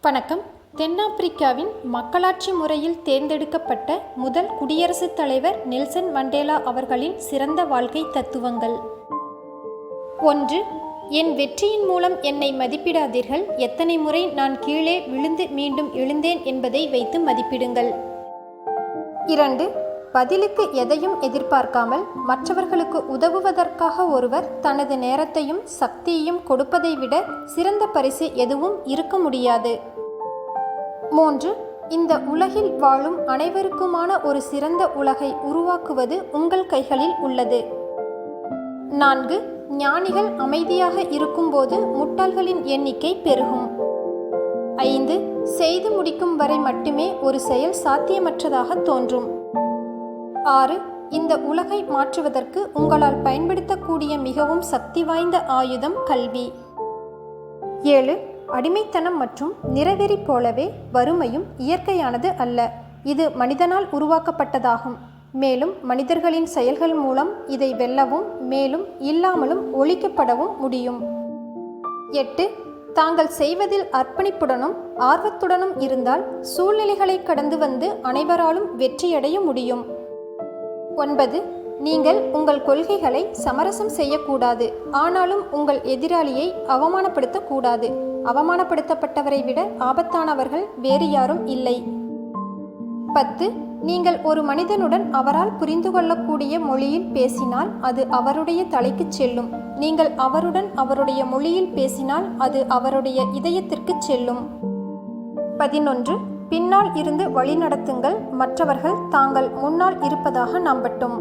வணக்கம். தென்னாப்பிரிக்காவின் மக்களாட்சி முறையில் தேர்ந்தெடுக்கப்பட்ட முதல் குடியரசுத் தலைவர் நெல்சன் மண்டேலா அவர்களின் சிறந்த வாழ்க்கை தத்துவங்கள். ஒன்று என் வெற்றியின் மூலம் என்னை மதிப்பிடாதீர்கள். எத்தனை முறை நான் கீழே விழுந்து மீண்டும் எழுந்தேன் என்பதை வைத்து மதிப்பிடுங்கள். இரண்டு பதிலுக்கு எதையும் எதிர்பார்க்காமல் மற்றவர்களுக்கு உதவுவதற்காக ஒருவர் தனது நேரத்தையும் சக்தியையும் கொடுப்பதை விட சிறந்த பரிசு எதுவும் இருக்க முடியாது. மூன்று இந்த உலகில் வாழும் அனைவருக்குமான ஒரு சிறந்த உலகை உருவாக்குவது உங்கள் கைகளில் உள்ளது. நான்கு ஞானிகள் அமைதியாக இருக்கும்போது முட்டாள்களின் எண்ணிக்கை பெருகும். ஐந்து செய்து முடிக்கும் வரை மட்டுமே ஒரு செயல் சாத்தியமற்றதாக தோன்றும். ஆறு இந்த உலகை மாற்றுவதற்கு உங்களால் பயன்படுத்தக்கூடிய மிகவும் சக்தி வாய்ந்த ஆயுதம் கல்வி. ஏழு அடிமைத்தனம் மற்றும் நிறவெறி போலவே வறுமையும் இயற்கையானது அல்ல. இது மனிதனால் உருவாக்கப்பட்டதாகும். மேலும் மனிதர்களின் செயல்கள் மூலம் இதை வெல்லவும் மேலும் இல்லாமலும் ஒழிக்கப்படவும் முடியும். எட்டு தாங்கள் செய்வதில் அர்ப்பணிப்புடனும் ஆர்வத்துடனும் இருந்தால் சூழ்நிலைகளை கடந்து வந்து அனைவராலும் வெற்றியடைய முடியும். ஒன்பது நீங்கள் உங்கள் கொள்கைகளை சமரசம் செய்யக்கூடாது. ஆனாலும் உங்கள் எதிராளியை அவமானப்படுத்தக்கூடாது. அவமானப்படுத்தப்பட்டவரை விட ஆபத்தானவர்கள் வேறு யாரும் இல்லை. பத்து நீங்கள் ஒரு மனிதனுடன் அவரால் புரிந்து கொள்ளக்கூடிய மொழியில் பேசினால் அது அவருடைய தலைக்கு செல்லும். நீங்கள் அவருடன் அவருடைய மொழியில் பேசினால் அது அவருடைய இதயத்திற்கு செல்லும். பதினொன்று பின்னால் இருந்து வழிநடத்துங்கள் மற்றவர்கள் தாங்கள் முன்னால் இருப்பதாக நம்பட்டும்.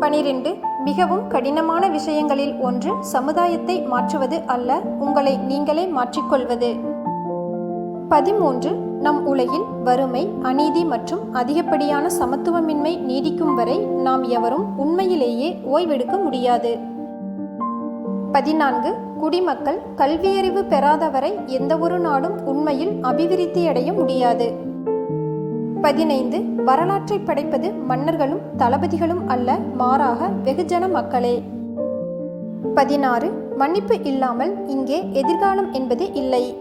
பனிரெண்டு மிகவும் கடினமான விஷயங்களில் ஒன்று சமுதாயத்தை மாற்றுவது அல்ல உங்களை நீங்களே மாற்றிக்கொள்வது. பதிமூன்று நம் உலகில் வறுமை அநீதி மற்றும் அதிகப்படியான சமத்துவமின்மை நீடிக்கும் வரை நாம் எவரும் உண்மையிலேயே ஓய்வெடுக்க முடியாது. பதினான்கு குடிமக்கள் கல்வியறிவு பெறாதவரை எந்தவொரு நாடும் உண்மையில் அபிவிருத்தியடைய முடியாது. பதினைந்து. வரலாற்றை படைப்பது மன்னர்களும் தளபதிகளும் அல்ல மாறாக வெகுஜன மக்களே. பதினாறு. மன்னிப்பு இல்லாமல் இங்கே எதிர்காலம் என்பது இல்லை.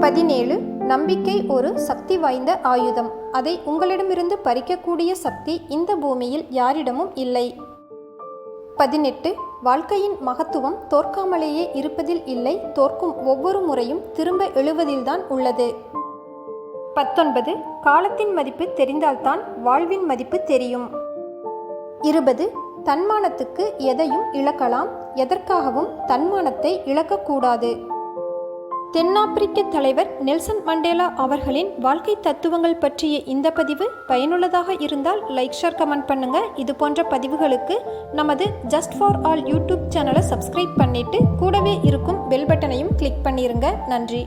பதினேழு. நம்பிக்கை ஒரு சக்தி வாய்ந்த ஆயுதம். அதை உங்களிடமிருந்து பறிக்கக்கூடிய சக்தி இந்த பூமியில் யாரிடமும் இல்லை. பதினெட்டு. வாழ்க்கையின் மகத்துவம் தோற்காமலேயே இருப்பதில் இல்லை தோற்கும் ஒவ்வொரு முறையும் திரும்ப எழுவதில்தான் உள்ளது. பத்தொன்பது காலத்தின் மதிப்பு தெரிந்தால்தான் வாழ்வின் மதிப்பு தெரியும். இருபது தன்மானத்துக்கு எதையும் இழக்கலாம் எதற்காகவும் தன்மானத்தை இழக்கக்கூடாது. தென்னாப்பிரிக்க தலைவர் நெல்சன் மண்டேலா அவர்களின் வாழ்க்கை தத்துவங்கள் பற்றிய இந்த பதிவு பயனுள்ளதாக இருந்தால் லைக் ஷேர் கமெண்ட் பண்ணுங்க. இது போன்ற பதிவுகளுக்கு நமது ஜஸ்ட் ஃபார் ஆல் யூடியூப் சேனலை சப்ஸ்கிரைப் பண்ணிட்டு கூடவே இருக்கும் பெல் பட்டனையும் கிளிக் பண்ணிருங்க. நன்றி.